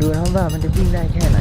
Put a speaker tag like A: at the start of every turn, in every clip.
A: ดูนะครับว่ามันจะวิ่งได้แค่ไหน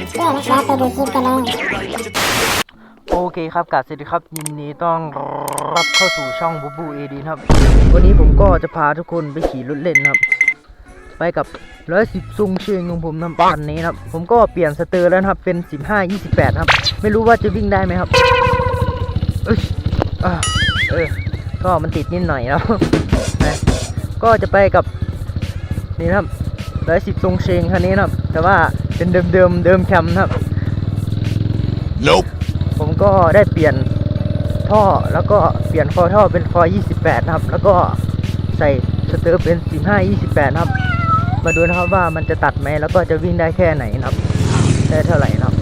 B: รั
C: บชมด้วยนะครับไปดูคลิปกันเลย
A: โอเคครับกาบสวัสดีครับ ยินดีต้อนรับเข้าสู่ช่องบูบูเอดีครับ วันนี้ผมก็จะพาทุกคนไปขี่รถเล่นครับ ไปกับร้อยสิบซุงเชงของผมนะปันนี้ครับ ผมก็เปลี่ยนสเตอร์แล้วครับ เป็นสิบห้ายี่สิบแปดครับ ไม่รู้ว่าจะวิ่งได้ไหมครับเอ้ยเออก็มันติดนิดหน่อยแล้วนะก็จะไปกับนี่ครับร้อยสิบทรงเชงคันนี้ครับ แต่ว่า เป็นเดิมเดิมๆเดิมแคมนะครับ
D: Nope
A: ผมก็ได้เปลี่ยนท่อแล้วก็เปลี่ยนคอท่อเป็นคอ 28 นะครับ แล้วก็ใส่สเตอร์เป็น 15 28 นะครับ มาดูนะครับว่ามันจะตัดไหมแล้วก็จะวิ่งได้แค่ไหนนะครับ ได้เท่าไหร่นะครับ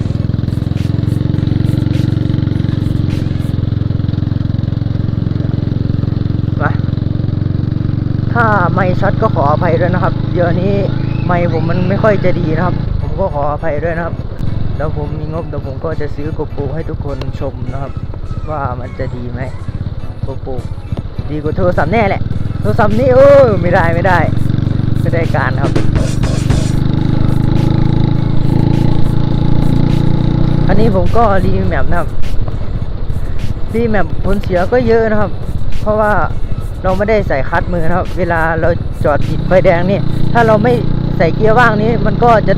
A: มาถ้าไม่ช็อตก็ขออภัยด้วยนะครับ เดี๋ยวนี้ไม่ผมมันไม่ค่อยจะดีนะครับผม ก็ขออภัยด้วยนะครับแล้วผมมีงบเดี๋ยวผมก็จะซื้อกโปรให้ทุกคนชมนะครับ ว่ามันจะดีไหมกโปรดีกว่าโทรศัพท์แน่แหละโทรศัพท์นี่โอ้ไม่ได้ไม่ได้ไม่ได้การครับ อันนี้ผมก็รีแมปนะครับรีแมปผลเสียก็เยอะนะครับ เพราะว่าเราไม่ได้ใส่คัดมือนะครับ เวลาเราจอดติดไฟแดงนี่ ถ้าเราไม่ใส่เกียร์ว่างนี้ มันก็จะ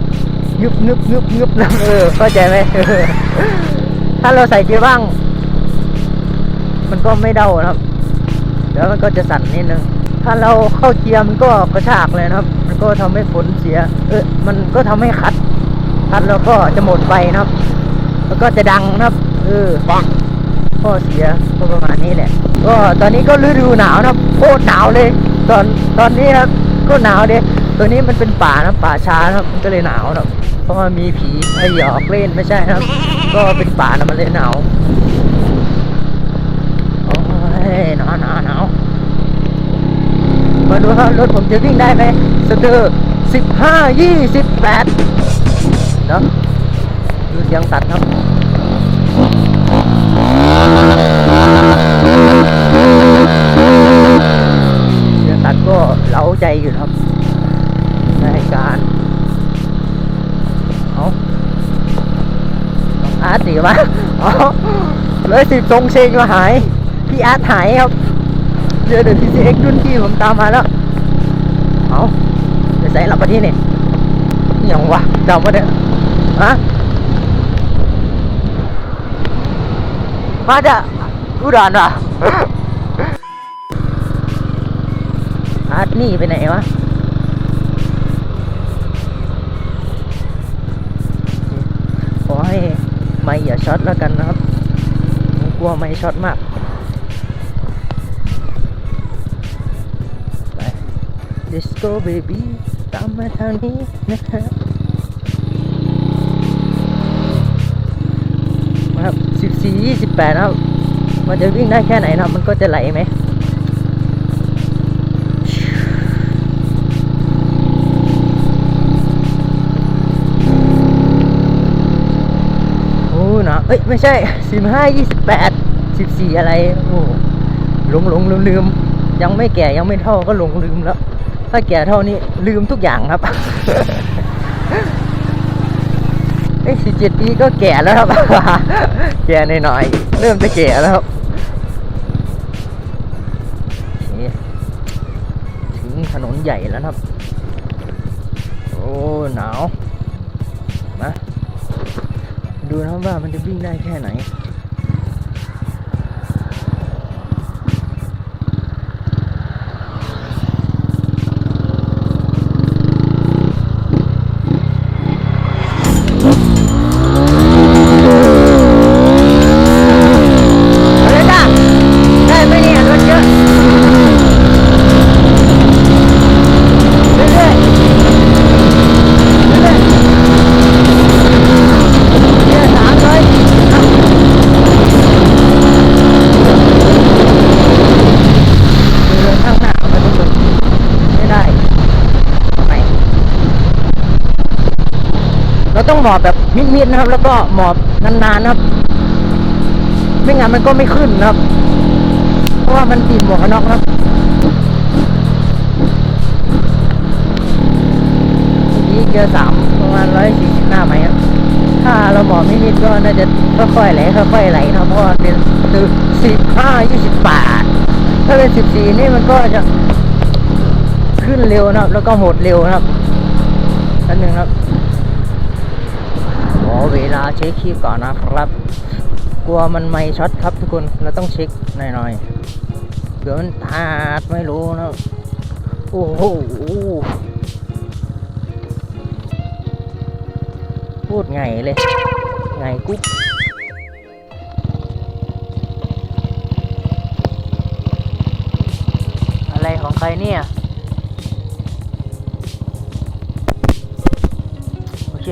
A: ยุบยุบยุบยุบนะเออเข้าใจไหมเออถ้าเราใส่เกียร์ว่าง มันก็ไม่เด้านะครับ แล้วมันก็จะสั่นนิดนึง ถ้าเราเข้าเกียร์มันก็กระชากเลยนะครับ มันก็ทำให้ผลเสีย เออมันก็ทำให้คัดคัดแล้วก็จะหมดไฟนะครับ แล้วก็จะดังนะครับ เออปังข้อเสียก็ประมาณนี้แหละ ก็ตอนนี้ก็ฤดูหนาวนะครับโคตรหนาวเลย ตอนตอนนี้นะครับก็หนาวเลย ตัวนี้มันเป็นป่านะป่าช้านะครับมันก็เลยหนาวนะครับเพราะว่ามีผีไอหยอกเล่นไม่ใช่นะครับ ก็เป็นป่านะมันเลยหนาวโอ้ยหนาวหนาวหนาวมาดูครับรถผมจะวิ่งได้ไหมสเตอร์สิบห้ายี่สิบแปดเนาะดูเสียงตัดครับเสียงตัดก็เล้าใจอยู่ครับในการเอา น้องอาร์ตสิวะอ๋อเลยสิบทรงเชงก็หาย พี่อาร์ตหายครับเจอเดี๋ยวทีซีเอ็กรุ่นพี่ผมตามมาแล้ว เอาไปใส่หลับมาที่นี่ย่างวะจำว่าเนี่ยฮะมาจากอุดรวะอาร์ตนี่ไปไหนวะ ขอให้ ไม่อย่าช็อตแล้วกันนะครับผมกลัวไม่ช็อตมากไป Disco Baby ตามมาทางนี้นะครับมาครับ14 28นะครับมันจะวิ่งได้แค่ไหนนะครับ มันก็จะไหลไหม โอ้หนะ เอ้ย ไม่ใช่สิบห้ายี่สิบแปดสิบสี่อะไร โอ้หลงหลงลืมลืมยังไม่แก่ยังไม่เท่าก็หลงลืมแล้ว ถ้าแก่เท่านี้ลืมทุกอย่างครับเอ้สิบเจ็ดปีก็แก่แล้วครับ แก่หน่อยๆ เริ่มจะแก่แล้วครับถึงถนนใหญ่แล้วครับ โอ้ หนาว ดูนะครับว่ามันจะวิ่งได้แค่ไหน หมอบแบบมิดๆนะครับ แล้วก็หมอบนานๆนะครับ ไม่งั้นมันก็ไม่ขึ้นนะครับ เพราะว่ามันติดหมวกกันน็อกนะครับเมื่อกี้เกียร์สามประมาณร้อยสี่สิบหน้าไหมครับถ้าเราหมอบมิดๆก็น่าจะค่อยๆไหลค่อยๆไหลนะเพราะว่าเป็นตึกสิบห้ายี่สิบแปดถ้าเป็นสิบสี่นี่มันก็จะขึ้นเร็วนะครับ แล้วก็หดเร็วนะครับอันหนึ่งครับ อเวลาเช็คคลิปก่อนนะครับ กลัวมันไม่ช็อตครับทุกคน เราต้องเช็คหน่อยๆ เดี๋ยวมันพลาดไม่รู้นะ โอ้โห พูดไงเลย ไงกุ๊บอะไรของใครเนี่ย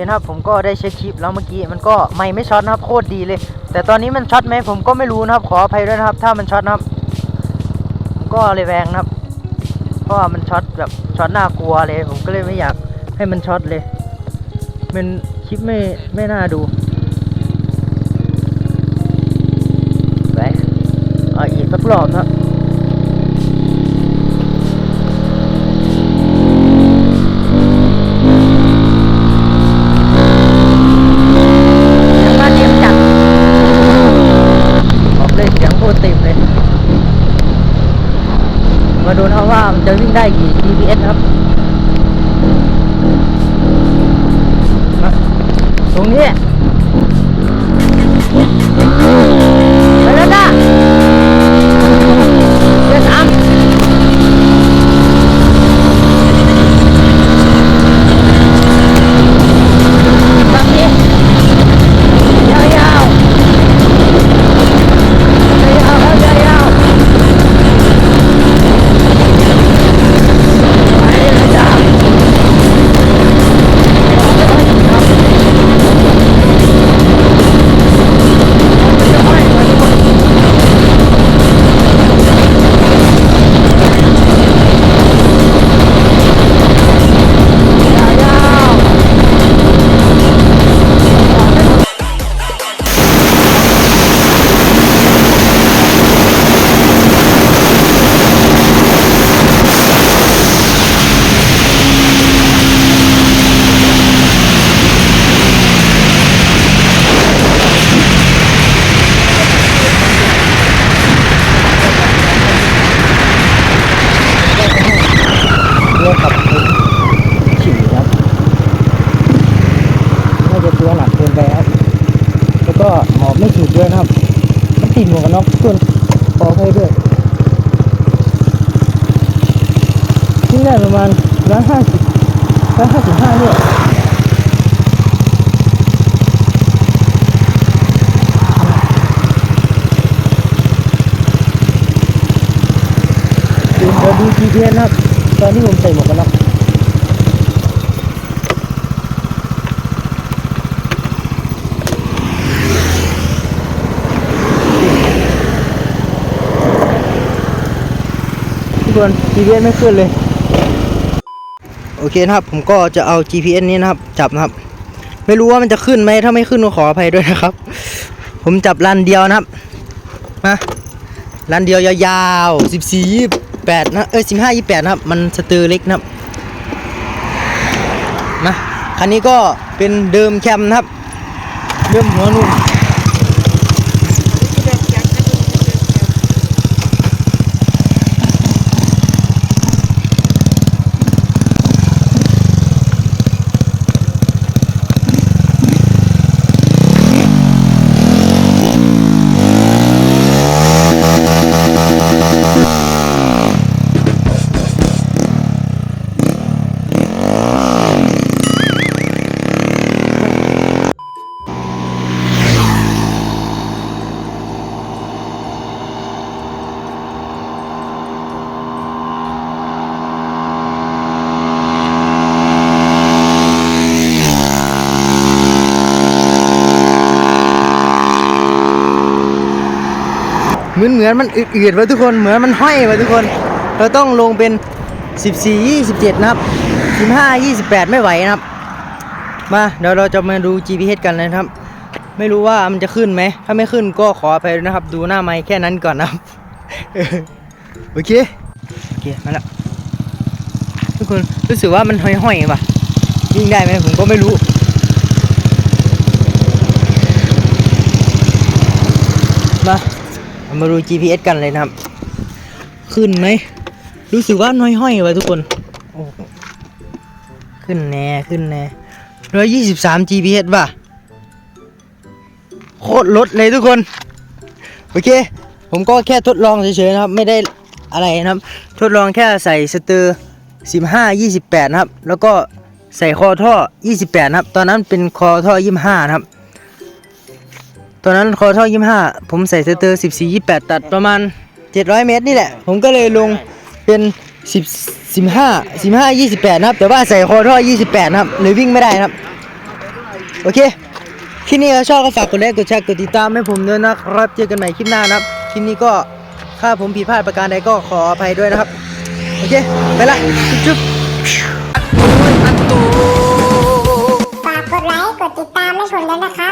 A: นะครับผมก็ได้เช็คคลิปแล้วเมื่อกี้มันก็ไม่ไม่ช็อตนะครับโคตรดีเลย แต่ตอนนี้มันช็อตไหมผมก็ไม่รู้นะครับ ขออภัยด้วยนะครับ ถ้ามันช็อตนะครับ ก็เลยแวงนะครับ เพราะว่ามันช็อตแบบช็อตน่ากลัวเลย ผมก็เลยไม่อยากให้มันช็อตเลย มันคลิปไม่ไม่น่าดูไปเอาอีกสักรอบนะยัง ตัวหนักเกินไปครับ แล้วก็หมอบไม่ถูกด้วยนะครับต้องติดหมวกกันน็อกทุกคนขออภัยด้วยที่ได้ประมาณร้อยห้าสิบร้อยห้าสิบห้าเนี่ยเดี๋ยวดู GPS นะครับ ตอนที่ผมใส่หมวกกันน็อก ทุกคน GPS ไม่ขึ้นเลย โอเคนะครับ ผมก็จะเอา GPS นี้นะครับ จับนะครับ ไม่รู้ว่ามันจะขึ้นไหมถ้าไม่ขึ้นก็ขออภัยด้วยนะครับ ผมจับรันเดียวนะครับมารันเดียวยาวๆสิบสี่ยี่แปดนะเอ้ยสิบห้ายี่แปดนะครับ มันสเตอร์เล็กนะครับมาคันนี้ก็เป็นเดิมแคมนะครับ เดิมหัวนุ่ม เหมือนเหมือนมันอืดๆไว้ทุกคนเหมือนมันห้อยไว้ทุกคน เราต้องลงเป็น 14 27 นะครับ 15 28 ไม่ไหวนะครับ มาเดี๋ยวเราจะมาดู GPS กันนะครับ ไม่รู้ว่ามันจะขึ้นไหม ถ้าไม่ขึ้นก็ขอไปนะครับ ดูหน้าไม้แค่นั้นก่อนนะครับ โอเค โอเค มาแล้วทุกคนรู้สึกว่ามันห้อยๆว่ะ วิ่งได้ไหมผมก็ไม่รู้ มาเรา มาดู GPS กันเลยนะครับ ขึ้นไหม รู้สึกว่าห้อยๆว่ะทุกคนโอ้ขึ้นแน่ขึ้นแน่ร้อยยี่สิบสาม GPS ว่ะ โคตรลดเลยทุกคน โอเค ผมก็แค่ทดลองเฉยๆนะครับ ไม่ได้อะไรนะครับ ทดลองแค่ใส่สเตอร์15 28นะครับ แล้วก็ใส่คอท่อ28นะครับ ตอนนั้นเป็นคอท่อ25นะครับ ตอนนั้นคอท่อ25ผมใส่สเตอร์14 28ตัดประมาณ700เมตรนี่แหละ ผมก็เลยลงเป็น10 15 15 28นะครับ แต่ว่าใส่คอท่อ28นะครับเลยวิ่งไม่ได้นะครับ โอเคคลิปนี้ถ้าชอบก็ฝากกดไลค์กดแชร์กดติดตามให้ผมด้วยนะครับเจอกันใหม่คลิปหน้านะครับคลิปนี้ก็ถ้าผมผิดพลาดประการใดก็ขออภัยด้วยนะครับโอเคไปละจุ๊บ
C: ฝากกดไลค์กดติดตามให้ผมด้วยนะครับ